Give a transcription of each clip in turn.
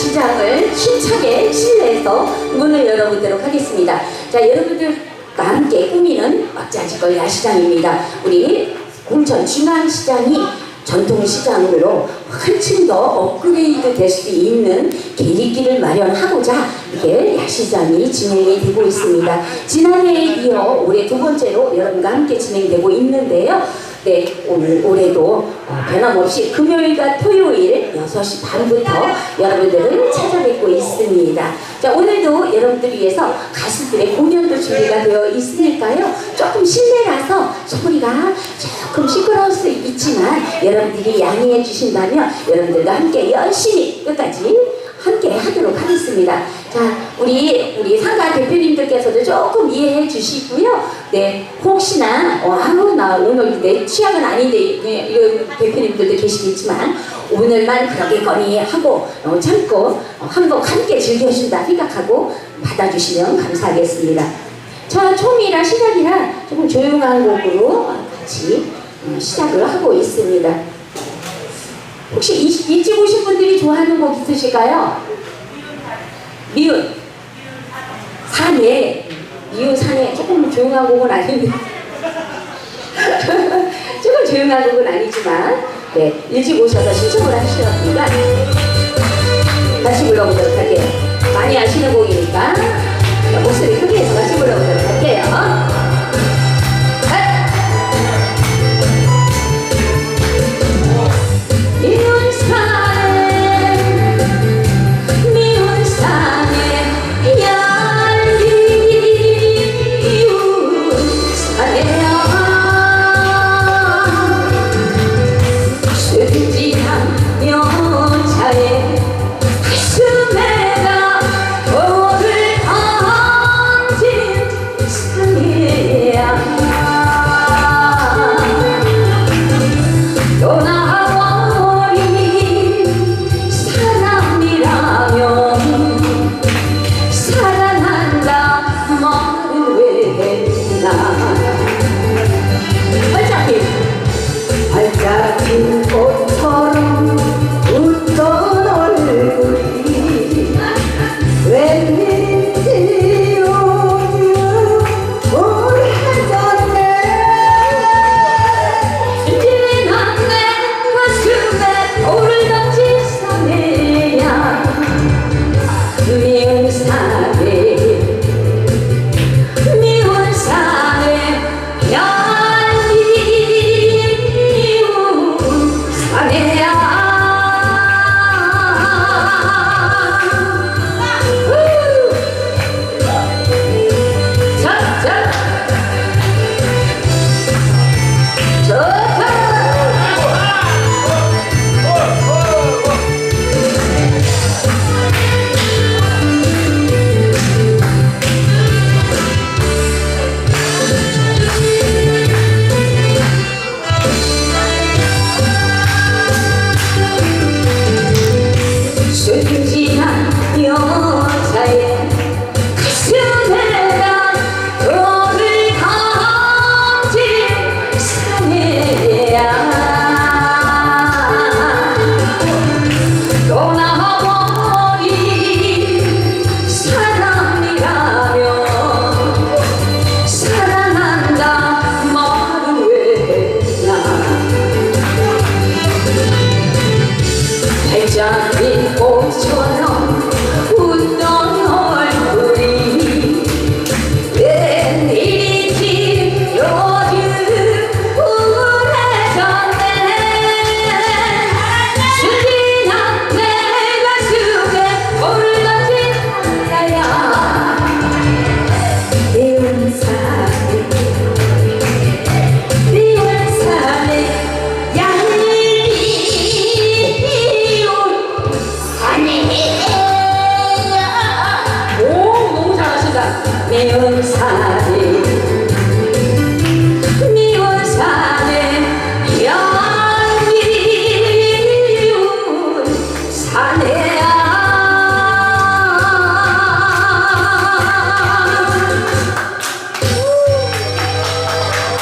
야시장을 힘차게 실내에서 문을 열어보도록 하겠습니다. 자, 여러분들과 함께 꾸미는 막자지걸 야시장입니다. 우리 공천 중앙시장이 전통시장으로 한층 더 업그레이드 될 수 있는 계기길을 마련하고자 이게 야시장이 진행이 되고 있습니다. 지난해에 이어 올해 두 번째로 여러분과 함께 진행되고 있는데요. 네, 오늘 올해도 어, 변함없이 금요일과 토요일 6시 반부터 여러분들을 찾아뵙고 있습니다. 자, 오늘도 여러분들 위해서 가수들의 공연도 준비가 되어 있으니까요. 조금 실내라서 소리가 조금 시끄러울 수 있지만 여러분들이 양해해 주신다면 여러분들과 함께 열심히 끝까지 함께 하도록 하겠습니다. 자, 우리 우리 상가 대표님들께서도 조금 이해해 주시고요. 네, 혹시나 어, 아우 나 오늘 내 취향은 아닌데 네, 이런 대표님들도 계시겠지만 오늘만 그러겠거니 하고 어, 참고 어, 한번 함께 즐겨준다 생각하고 받아주시면 감사하겠습니다. 저 처음이라 시작이라 조금 조용한 곡으로 같이 어, 시작을 하고 있습니다. 혹시 이- 일찍 오신 분들이 좋아하는 곡 있으실까요? 미운 산에 미운 산에 조금 조용한 곡은 아닌데 조금 조용한 곡은 아니지만 네 일찍 오셔서 신청을 하시니까 같이 불러보도록 할게요. 많이 아시는 곡이니까 목소리 크게 해서 같이 불러보도록 할게요. 미운 사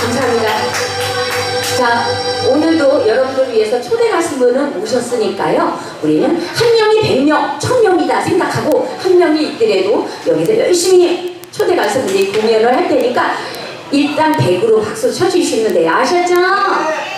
감사합니다. 오늘도 여러분을 위해서 초대 가신 분은 오셨으니까요. 우리는 한 명이 백명 천명이다 생각하고 한 명이 있더라도 여기서 열심히 초대 가수분이 공연을 할 테니까 일단 100으로 박수 쳐주시면 돼요. 아셨죠?